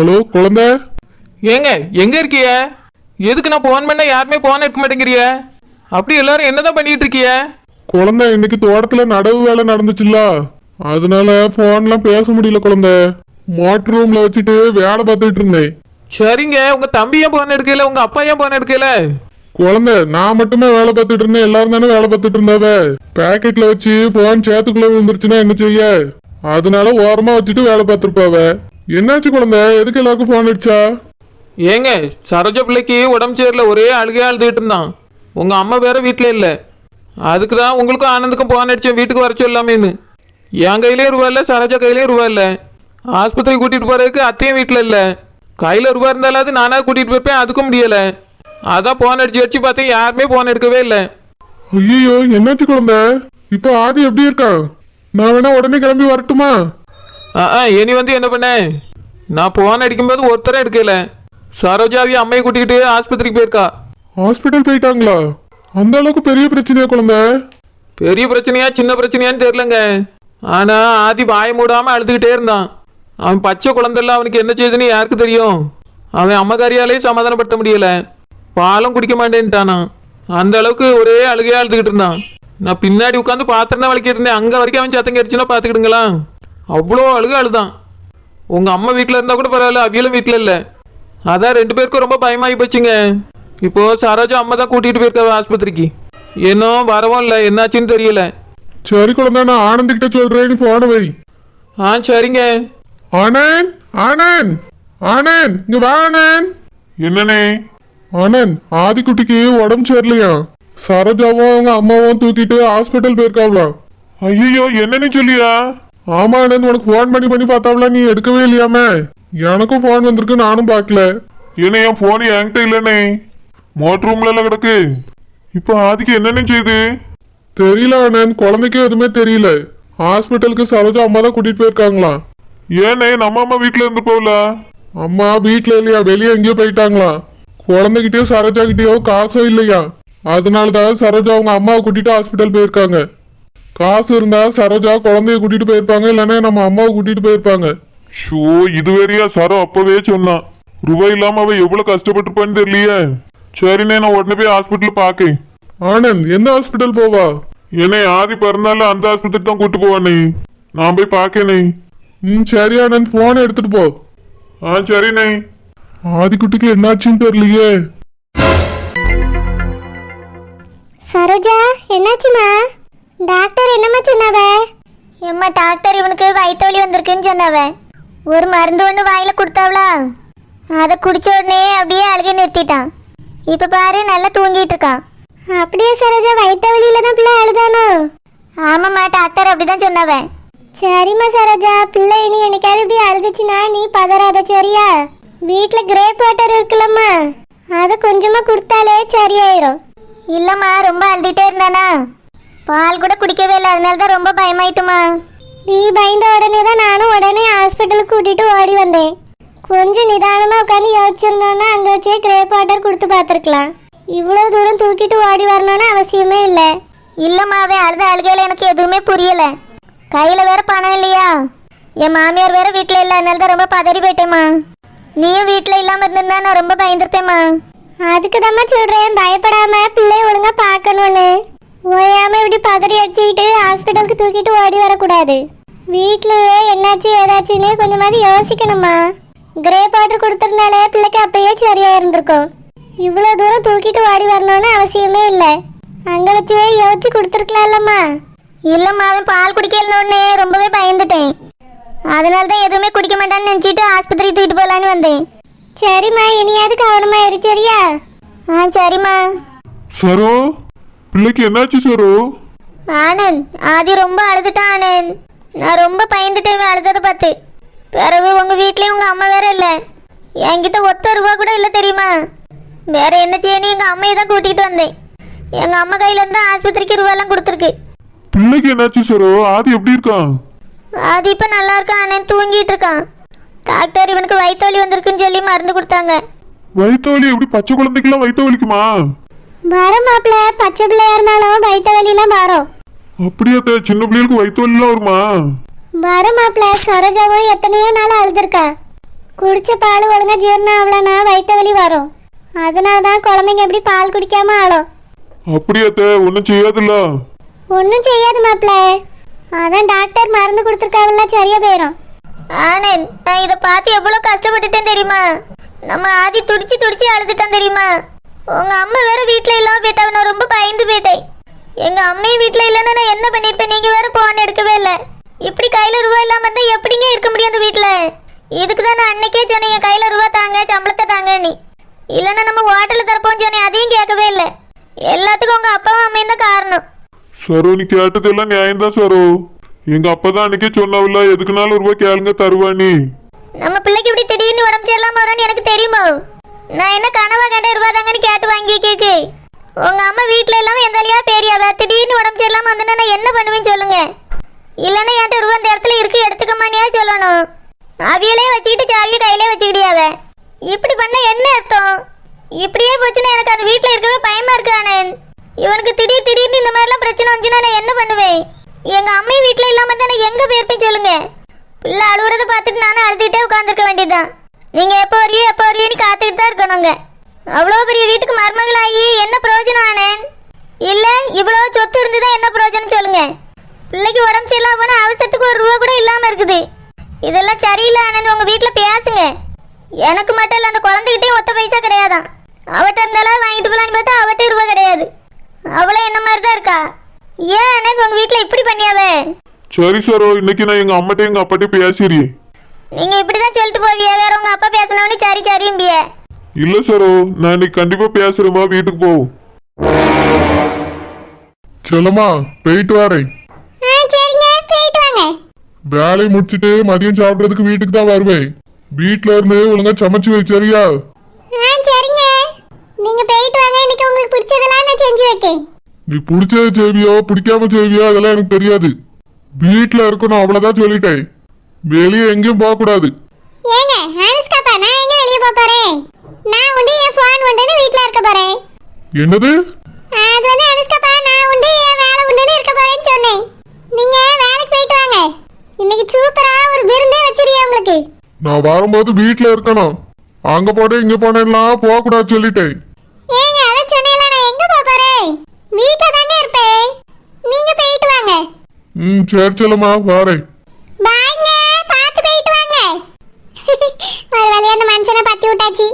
Hello குழந்தை? ஏங்க எங்க இருக்கிய? எதுக்கு நான் போன் பண்ண? யாருமே போன் எடுக்க மாட்டேங்கிறிய? அப்படி எல்லாரும் என்னதான் பண்ணிட்டு இருக்கிய? குழந்தை இன்னைக்கு தோட்டத்துல நடவு வேலை நடந்துச்சுல்ல. அதனால போன்லாம் பேச முடியல குழந்தை. மோட்டர் ரூம்ல வச்சுட்டு வேலை பார்த்துட்டு இருந்தேன். சரிங்க உங்க தம்பி ஏன் போன் எடுக்கல? உங்க அப்பா ஏன் போன் எடுக்கல? குழந்தை நான் மட்டுமே வேலை பார்த்துட்டு இருந்தேன். எல்லாரும் தானே வேலை பார்த்துட்டு இருந்தாவ? பேக்கெட்ல வச்சு போன் சேத்துக்குள்ள விழுந்துருச்சுன்னா என்ன செய்ய? அதனால ஓரமா வச்சுட்டு வேலை பார்த்துருப்பாவ. என்னாச்சு குழந்தை? எதுக்கு எல்லாருக்கும் போன் அடிச்சா? ஏங்க சரோஜா பிள்ளைக்கு உடம்பு சரியில்லை ஒரே அழுகையா அழுதுகிட்டு இருந்தான். உங்க அம்மா வேற வீட்டில் இல்லை. அதுக்கு தான் உங்களுக்கும் ஆனந்துக்கும் போன் அடிச்சேன் வீட்டுக்கு வர சொல்லாமேன்னு. என் கையிலேயும் ரூபா இல்லை சரோஜா கையிலேயும் ரூபா இல்லை. ஆஸ்பத்திரி கூட்டிட்டு போறதுக்கு அத்தையும் வீட்டில் இல்லை. கையில் ரூபா இருந்தாலாவது நானாக கூட்டிட்டு போய்ப்பேன் அதுக்கும் முடியலை. அதான் போன் அடிச்சு அடிச்சு பார்த்தேன் யாருமே போன் எடுக்கவே இல்லை. ஐயோ என்னாச்சு குழந்தை? இப்போ ஆதி எப்படி இருக்கான்? நான் வேணா உடனே கிளம்பி வரட்டுமா? ஆ ஆ இனி வந்து என்ன பண்ண? நான் போன் அடிக்கும்போது ஒருத்தரும் எடுக்கல. சரோஜாவி அம்மையை கூட்டிக்கிட்டு ஆஸ்பத்திரிக்கு போயிருக்கா. ஹாஸ்பிட்டல் போயிட்டாங்களா? அந்த அளவுக்கு பெரிய பிரச்சனையா குழந்தை? பெரிய பிரச்சனையா சின்ன பிரச்சனையான்னு தெரியலங்க. ஆனா ஆதி வாய மூடாம அழுதுகிட்டே இருந்தான். அவன் பச்சை குழந்தைல அவனுக்கு என்ன செய்யுதுன்னு யாருக்கு தெரியும்? அவன் அம்மகாரியாலேயும் சமாதானப்படுத்த முடியல. பாலும் குடிக்க மாட்டேன்ட்டானா. அந்த அளவுக்கு ஒரே அழுகையா அழுதுகிட்டு இருந்தான். நான் பின்னாடி உட்காந்து பாத்திரம் தான் வலிக்கிட்டு இருந்தேன். அங்க வரைக்கும் அவன் சத்தம் கிடைச்சுன்னா பாத்துக்கிடுங்களா அவ்வளோ அழுக அழுதான். உங்க அம்மா வீட்டில் இருந்தா கூட பரவாயில்ல அவியலும் வீட்டில் இல்லை. அதான் ரெண்டு பேருக்கும் ரொம்ப பயமாகி போச்சுங்க. இப்போ சரோஜா அம்மா தான் கூட்டிட்டு போயிருக்காவ ஆஸ்பத்திரிக்கு. இன்னும் வரவும் இல்லை என்னாச்சுன்னு தெரியல. சரி குழந்தை நான் ஆனந்த் கிட்ட சொல்றேன் நீ போன வை. ஆ சரிங்க. ஆனந்த் ஆனந்த் ஆனந்த் இங்க வா ஆனந்த். என்னனே ஆனந்த் ஆதிக்குட்டிக்கு உடம்பு சரியில்லையா? சரோஜாவும் அவங்க அம்மாவும் தூக்கிட்டு ஹாஸ்பிட்டல் போயிருக்காவலாம் ஐயோ என்னன்னு சொல்லியா? ஆமா ஆனந்த் உனக்கு ஃபோன் பண்ணி பண்ணி பார்த்தாவளா நீ எடுக்கவே இல்லையாமே? எனக்கும் ஃபோன் வந்திருக்கு நானும் பார்க்கல. ஏன்னா என் ஃபோன் என்கிட்ட இல்லனே? மோட்டர் ரூம்ல எல்லாம் கிடக்கு. இப்போ ஆதிக்கு என்னன்னு செய்யுது தெரியல ஆனந்த் குழந்தைக்கும் எதுவுமே தெரியல. ஹாஸ்பிட்டலுக்கு சரோஜா அம்மா தான் கூட்டிட்டு போயிருக்காங்களாம். ஏனே நம்ம அம்மா வீட்ல இருந்து போகல? அம்மா வீட்ல இல்லையா வெளியே எங்கேயோ போயிட்டாங்களா குழந்தைகிட்டயோ சரோஜா கிட்டயோ காசும் இல்லையா? அதனால தான் சரோஜா அவங்க அம்மாவை கூட்டிட்டு ஹாஸ்பிட்டல் போயிருக்காங்க. காசு இருந்தா சரோஜா குழந்தைய கூட்டிட்டு போயிருப்பாங்க இல்லைன்னா நம்ம அம்மாவை கூட்டிட்டு போயிருப்பாங்க. ஷோ இது வேறையா? சரோ அப்பவே சொன்னான் ரூபாய் இல்லாம அவ எவ்வளவு கஷ்டப்பட்டிருப்பான்னு தெரியலையே. சரிண்ணே நான் உடனே போய் ஹாஸ்பிட்டல் பாக்கேன். ஆனந்த் எந்த ஹாஸ்பிட்டல் போவா? என்னை ஆதி பிறந்தால அந்த ஹாஸ்பிட்டல் தான் கூட்டு போவானே. நான் போய் பாக்கேனே. ம் சரி ஆனந்த் போனை எடுத்துட்டு போ. ஆ சரிண்ணே. ஆதிக்குட்டிக்கு என்னாச்சுன்னு தெரியலையே. சரோஜா என்னாச்சுமா டாக்டர் என்னம்மா சொன்னாவ? எம்மா டாக்டர் இவனுக்கு வயிற்று வலி வந்திருக்குன்னு சொன்னாவ. ஒரு மருந்து ஒன்று வாயில் கொடுத்தாவளா? அதை குடிச்ச உடனே அப்படியே அழுகை நிறுத்திட்டான். இப்போ பாரு நல்லா தூங்கிட்டு இருக்கான். அப்படியே சரோஜா? வயிற்று வலியில தான் பிள்ளை அழுதானோ? ஆமாம்மா டாக்டர் அப்படிதான் சொன்னாவ. சரிம்மா சரோஜா. பிள்ளை இனி என்னைக்காவது இப்படி அழுதுச்சுன்னா நீ பதறாத சரியா? வீட்டில் கிரேப் வாட்டர் இருக்குல்லம்மா. அதை கொஞ்சமாக கொடுத்தாலே சரியாயிரும். இல்லம்மா ரொம்ப அழுதுட்டே இருந்தானா? பால் கூட குடிக்கவே இல்லை. அதனால தான் ரொம்ப பயமாயிட்டுமா? நீ பயந்த உடனே தான் நானும் உடனே ஹாஸ்பிட்டலுக்கு கூட்டிட்டு ஓடி வந்தேன். கொஞ்சம் நிதானமாக உட்காந்து யோசிச்சிருந்தோன்னா அங்கே வச்சே கிரேப் வாட்டர் கொடுத்து பார்த்துருக்கலாம். இவ்வளோ தூரம் தூக்கிட்டு ஓடி வரணும்னு அவசியமே இல்லை. இல்லைம்மாவே அழுத அழுகையில் எனக்கு எதுவுமே புரியலை. கையில் வேற பணம் இல்லையா? என் மாமியார் வேற வீட்டில் இல்லை. அதனால தான் ரொம்ப பதறி போயிட்டேம்மா. நீயும் வீட்டில் இல்லாமல் இருந்திருந்தா நான் ரொம்ப பயந்துருப்பேம்மா. அதுக்கு தாம்மா சொல்கிறேன் பயப்படாமல் பிள்ளைய ஒழுங்காக பார்க்கணும்னு. ஓயாம இப்படி பதறி அடிச்சுக்கிட்டு ஹாஸ்பிட்டலுக்கு தூக்கிட்டு ஓடி வரக்கூடாது. வீட்லயே என்னாச்சு ஏதாச்சுன்னு கொஞ்சமாவது யோசிக்கணுமா? கிரே வாட்டர் கொடுத்துருந்தாலே பிள்ளைக்கு அப்பயே சரியா இருந்திருக்கும். இவ்வளோ தூரம் தூக்கிட்டு ஓடி வரணும்னு அவசியமே இல்லை. அங்கே வச்சே யோசிச்சு கொடுத்துருக்கலாம்லம்மா. இல்லைம்மா அவன் பால் குடிக்கலன்னு ரொம்பவே பயந்துட்டேன். அதனால தான் எதுவுமே குடிக்க மாட்டான்னு நினச்சிட்டு ஆஸ்பத்திரி தூக்கிட்டு போகலான்னு வந்தேன். சரிம்மா இனியாவது கவனமா இரு சரியா? ஆ சரிம்மா. சரோ? பிள்ளைக்கு என்னாச்சு சரோ ஆனந்த் ஆதி ரொம்ப அழுதுட்டான் ஆனந்த். நான் ரொம்ப பயந்துட்டேன் அழுததை பார்த்து. பிறகு உங்க வீட்லயும் உங்க அம்மா வேற இல்லை. என்கிட்ட ஒத்த ரூபா கூட இல்லை தெரியுமா? வேற என்ன செய்யணும் எங்க அம்மையை தான் கூட்டிகிட்டு வந்தேன். எங்க அம்மா கையில இருந்து ஆஸ்பத்திரிக்கு ரூபாலாம் கொடுத்துருக்கு. பிள்ளைக்கு என்னாச்சு சரோ ஆதி எப்படி இருக்கான்? ஆதி இப்போ நல்லா இருக்கான் ஆனந்த்? தூங்கிட்டு இருக்கான். டாக்டர் இவனுக்கு வயிற்று வலி வந்திருக்குன்னு சொல்லி மருந்து கொடுத்தாங்க. வயிற்று வலி எப்படி? பச்சை குழந்தைக்கெல்லாம் வயிற்று வலிக்குமா? வரும் மாப்பிள்ள பச்சை பிள்ளையா இருந்தாலும் வயிற்று வலிலாம் வரும் அப்படியே சின்ன பிள்ளைகளுக்கு வயிற்று வலிலாம் வருமா? வரும் மாப்பிள்ள சரோஜாவும் எத்தனையோ நாள் அழுதுருக்கா. குடிச்ச பால் ஒழுங்கா ஜீரணம் ஆகலன்னா வயிற்று வலி வரும். அதனால தான் குழந்தைங்க எப்படி பால் குடிக்காம ஆளும் அப்படியாத்த ஒன்றும் செய்யாதுல்ல. ஒன்றும் செய்யாது மாப்பிள்ள அதான் டாக்டர் மருந்து கொடுத்துருக்காவில்ல சரியா போயிடும் ஆனந்த் நான் இதை பார்த்து எவ்வளோ கஷ்டப்பட்டுட்டேன் தெரியுமா? நம்ம ஆதி துடிச்சு துடிச்சு அழுதுட்டான் தெரியுமா? உங்க அம்மா வேற வீட்டில் இல்லாம போயிட்டாவ நான் ரொம்ப பயந்து போயிட்டேன். எங்க அம்மையும் வீட்டில் இல்லைன்னா நான் என்ன பண்ணிருப்பேன் நீங்க வேற போன் எடுக்கவே இல்லை. இப்படி கையில ரூபா இல்லாம இருந்தா எப்படிங்க இருக்க முடியும் அந்த வீட்டில் இதுக்கு தான் நான் அன்னைக்கே சொன்னேன் என் கையில ரூபா தாங்க சம்பளத்தை தாங்க நீ. இல்லைன்னா நம்ம ஹோட்டலில் தரப்போன்னு சொன்னேன் அதையும் கேட்கவே இல்லை. எல்லாத்துக்கும் உங்க அப்பாவும் அம்மையும் தான் காரணம். சரோ நீ கேட்டதெல்லாம் நியாயம்தான் சரோ. எங்க அப்பா தான் அன்னைக்கே சொன்னாவில்ல எதுக்குனாலும் ரூபாய் கேளுங்க தருவானி. நம்ம பிள்ளைக்கு இப்படி திடீர்னு உடம்பு சரியில்லாம வரும்னு எனக்கு தெரியுமா? நான் என்ன கனவா கண்ட ரூபாதாங்கன்னு கேட்டு வாங்கி கேக்கு. உங்க அம்மா வீட்ல இல்லாமல் எந்த வழியா பேரியாவ திடீர்னு உடம்பு சரியில்லாம வந்தேன்னா நான் என்ன பண்ணுவேன்னு சொல்லுங்க. இல்லைன்னா என்கிட்ட ரூபா இந்த இடத்துல இருக்கு எடுத்துக்கமானியா சொல்லணும். அவியலே வச்சுக்கிட்டு சாவியை கையிலே வச்சுக்கிட்டியாவ? இப்படி பண்ண என்ன அர்த்தம்? இப்படியே போச்சுன்னா எனக்கு அது வீட்டில் இருக்கவே பயமா இருக்கு ஆனந்த் இவனுக்கு திடீர் திடீர்னு இந்த மாதிரிலாம் பிரச்சனை வந்துச்சுன்னா நான் என்ன பண்ணுவேன்? எங்க அம்மை வீட்டில் இல்லாம தானே எங்க போயிருப்பேன் சொல்லுங்க. பிள்ளை அழுகுறத பார்த்துட்டு நானும் அழுதுகிட்டே உட்காந்துருக்க வேண்டியதுதான். நீங்க எப்போ வரையும் எப்போ வரையும் காத்துக்கிட்டு தான் இருக்கணுங்க அவ்வளோ பெரிய வீட்டுக்கு மருமகளாகி என்ன பிரயோஜனம் ஆனேன் இல்ல இவ்வளோ சொத்து இருந்துதான் என்ன பிரயோஜனம் சொல்லுங்க. பிள்ளைக்கு உடம்பு சரியில்லாம போனா அவசரத்துக்கு ஒரு ரூபா கூட இல்லாம இருக்குது. இதெல்லாம் சரியில்லை ஆனந்த் உங்க வீட்டில் பேசுங்க. எனக்கு மட்டும் இல்லை அந்த குழந்தைகிட்டே ஒத்த பைசா கிடையாதான். அவட்ட இருந்தாலும் வாங்கிட்டு போலான்னு பார்த்தா அவட்ட ரூபா கிடையாது. அவளும் என்ன மாதிரி தான் இருக்கா? ஏன் ஆனந்த் உங்க வீட்டில் இப்படி பண்ணியாவே? சரி சரோ இன்னைக்கு நான் எங்க அம்மாட்டையும் எங்க அப்பாட்டையும் பேசிடுறேன். நீங்க இப்படிதான் சொல்லிட்டு போவிய வேற உங்க அப்பா பேசினவனே சரி சரிம்பிய இல்ல சரோ நான் இன்னைக்கு கண்டிப்பா பேசுறேம்மா வீட்டுக்கு போவோம் செல்லம்மா போயிட்டு வரேன். சரிங்க போயிட்டு வாங்க. வேலையை முடிச்சிட்டு மதியம் சாப்பிட்றதுக்கு வீட்டுக்கு தான் வருவேன். வீட்ல இருந்து ஒழுங்கா சமைச்சு வை சரியா நீங்க போயிட்டு வாங்க இன்னைக்கு உங்களுக்கு பிடிச்சதெல்லாம் நான் செஞ்சு வைக்கேன். நீ பிடிச்சது செய்வியோ பிடிக்காம செய்வியோ அதெல்லாம் எனக்கு தெரியாது. வீட்ல இருக்கணும் அவ்வளவுதான் சொல்லிட்டேன். வெளியே எங்கேயும் போக கூடாது ஏங்க அனுஷ்காப்பா நான் எங்க வெளிய போக போறேன்? நான் உண்டு என் ஃபோன் உண்டுன்னு வீட்ல இருக்க போறேன். என்னது? அது வந்து அனுஷ்காப்பா நான் உண்டு என் வேலை உண்டுன்னு இருக்க போறேன்னு சொன்னேன். நீங்க வேலைக்கு போயிட்டு வாங்க. இன்னைக்கு சூப்பரா ஒரு விருந்தே வச்சிருக்கேன் உங்களுக்கு. நான் வரும்போது வீட்ல இருக்கணும். அங்க போனேன் இங்க போனேன்லாம் போக கூடாது சொல்லிட்டேன். ஏங்க அத சொன்னேல நான் எங்க போக போறேன்? வீட்ல தாங்க இருப்பேன். நீங்க போயிட்டு வாங்க. ம் சரி செல்லம்மா வரேன். பாய்ங்க பார்த்து போயிட்டு வாங்க. ஒரு வழியா அந்த மனுஷனை பத்தி விட்டாச்சு.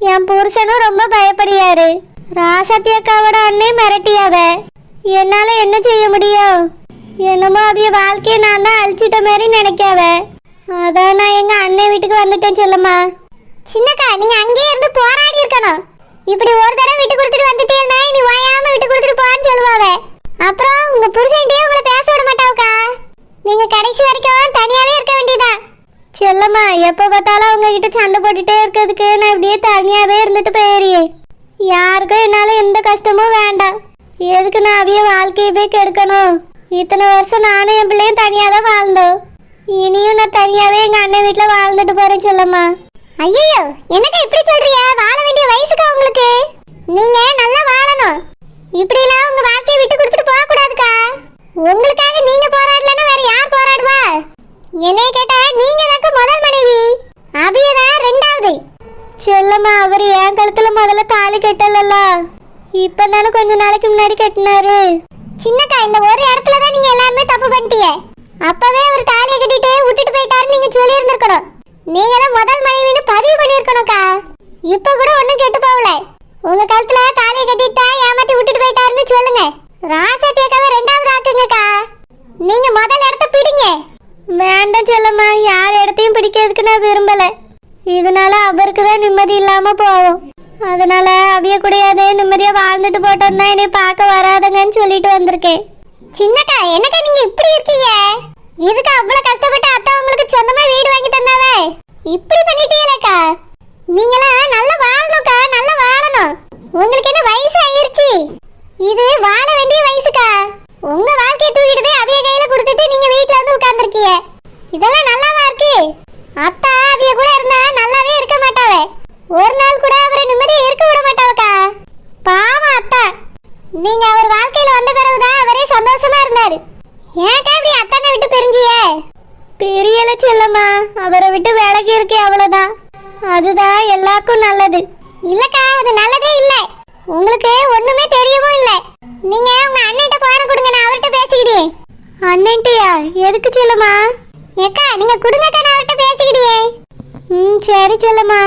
என் புருஷனும் ரொம்ப பயப்படியாரு. ராசத்தியக்காவோட அண்ணே மிரட்டியாவ. என்னால என்ன செய்ய முடியும்? என்னமோ அவிய வாழ்க்கையை நான் தான் அழிச்சிட்ட மாதிரி நினைக்காவ. அதான் நான் எங்க அண்ணன் வீட்டுக்கு வந்துட்டேன் சொல்லம்மா. சின்னக்கா நீங்க அங்கேயே இருந்து போராடி இருக்கணும். இப்படி ஒரு தடவை விட்டு கொடுத்துட்டு வந்துட்டேன்னா நீ ஓயாம விட்டு கொடுத்துட்டு போன்னு சொல்லுவாவ. அப்புறம் உங்க புருஷன்கிட்டயே உங்களை பேச விட மாட்டாவுக்கா. நீங்க கடைசி வரைக்கும் தனியாவே இருக்க வேண்டியதான் செல்லம்மா எப்ப பார்த்தாலும் கிட்ட சண்டை போட்டுட்டே இருக்கிறதுக்கு நான் இப்படியே தனியாவே இருந்துட்டு போயிறியே யாருக்கும் என்னால எந்த கஷ்டமும் வேண்டாம். எதுக்கு நான் அவிய வாழ்க்கையை போய் கெடுக்கணும்? இத்தனை வருஷம் நானும் என் பிள்ளையும் தனியாக தான் வாழ்ந்தோம். இனியும் நான் தனியாவே எங்க அண்ணன் வீட்ல வாழ்ந்துட்டு போறேன் சொல்லம்மா. ஐயோ என்னக்கா இப்படி சொல்றியா வாழ வேண்டிய வயசுக்கா உங்களுக்கு? நீங்க நல்லா வாழணும். இப்படி உங்க வாழ்க்கையை விட்டு கொடுத்துட்டு போக கூடாதுக்கா உங்களுக்காக நீங்க போராடலன்னா வேற யார் போராடுவா என்னைய கேட்டா நீங்க எனக்கு முதல் மனைவி அபியதான் ரெண்டாவது செல்லம்மா அவர் என் கழுத்துல முதல்ல தாலி கட்டலல்ல. இப்பதானே கொஞ்ச நாளைக்கு முன்னாடி கட்டினாரு. சின்னக்கா இந்த ஒரு இடத்துல தான் நீங்க எல்லாருமே தப்பு பண்ணிட்டீங்க அப்பவே அவர் தாலியை கட்டிட்டு விட்டுட்டு போயிட்டாருன்னு நீங்க சொல்லி இருந்திருக்கணும் நீங்க தான் முதல் மனைவின்னு பதிவு பண்ணியிருக்கணும்க்கா. இப்ப கூட ஒன்றும் கெட்டு போகல. உங்க காலத்துல தாலியை கட்டிட்டா ஏமாத்தி விட்டுட்டு போயிட்டாருன்னு சொல்லுங்க. ராசத்தியக்காவை ரெண்டாவது ஆக்குங்கக்கா. நீங்க முதல் இடத்த பிடிங்க. வேண்டாம் செல்லம்மா யார் இடத்தையும் பிடிக்கிறதுக்கு நான் விரும்பல. இதனால அவருக்கு தான் நிம்மதி இல்லாம போகும். அதனால அவிய கூடயாவது நிம்மதியா வாழ்ந்துட்டு போட்டோம்னா என்னை பார்க்க வராதுங்கன்னு சொல்லிட்டு வந்திருக்கேன். சின்னக்கா என்னக்கா நீங்க இப்படி இருக்கீங்க? இதுக்கு அவ்வளவு கஷ்டப்பட்டு அத்தா உங்களுக்கு சொந்தமா வீடு வாங்கி தந்தாவே? இப்படி பண்ணிட்டீங்களேக்கா. நீங்களாம் நல்லா வாழணும்க்கா நல்லா வாழணும். உங்களுக்கு என்ன வயசு இது வாழ வேண்டிய வயசுக்கா உங்க வாழ்க்கையை தூக்கிட்டு போய் அவிய கையில கொடுத்துட்டு நீங்க வீட்ல வந்து உட்கார்ந்துருக்கீங்க இதெல்லாம் நல்லாவா இருக்கு அத்தா அவிய கூட இருந்தா நல்லாவே இருக்க மாட்டாவே ஒரு நாள் கூட அவரை நிம்மதியா இருக்க விட மாட்டாவக்கா பாவம் அத்தா நீங்க அவர் வாழ்க்கையில வந்த பிறகுதான் அவரே சந்தோஷமா இருந்தாரு ஏன்க்கா இப்படி அத்தானை விட்டு பிரிஞ்சியே பெரியல செல்லம்மா அவரை விட்டு விலகி இருக்கே அவ்வளவுதான். அதுதான் எல்லாருக்கும் நல்லது. இல்லக்கா அது நல்லதே இல்ல. உங்களுக்கு ஒண்ணுமே தெரியவும் இல்ல. நீங்க உங்க அண்ணன்ட்ட போன கொடுங்க நான் அவர்கிட்ட பேசிக்கிட்டேன் அண்ணன்ட்டியா? எதுக்கு செல்லம்மா? ஏக்கா நீங்க கொடுங்கக்கா நான் அவர்கிட்ட பேசிக்கிறியே ம் சரி செல்லம்மா.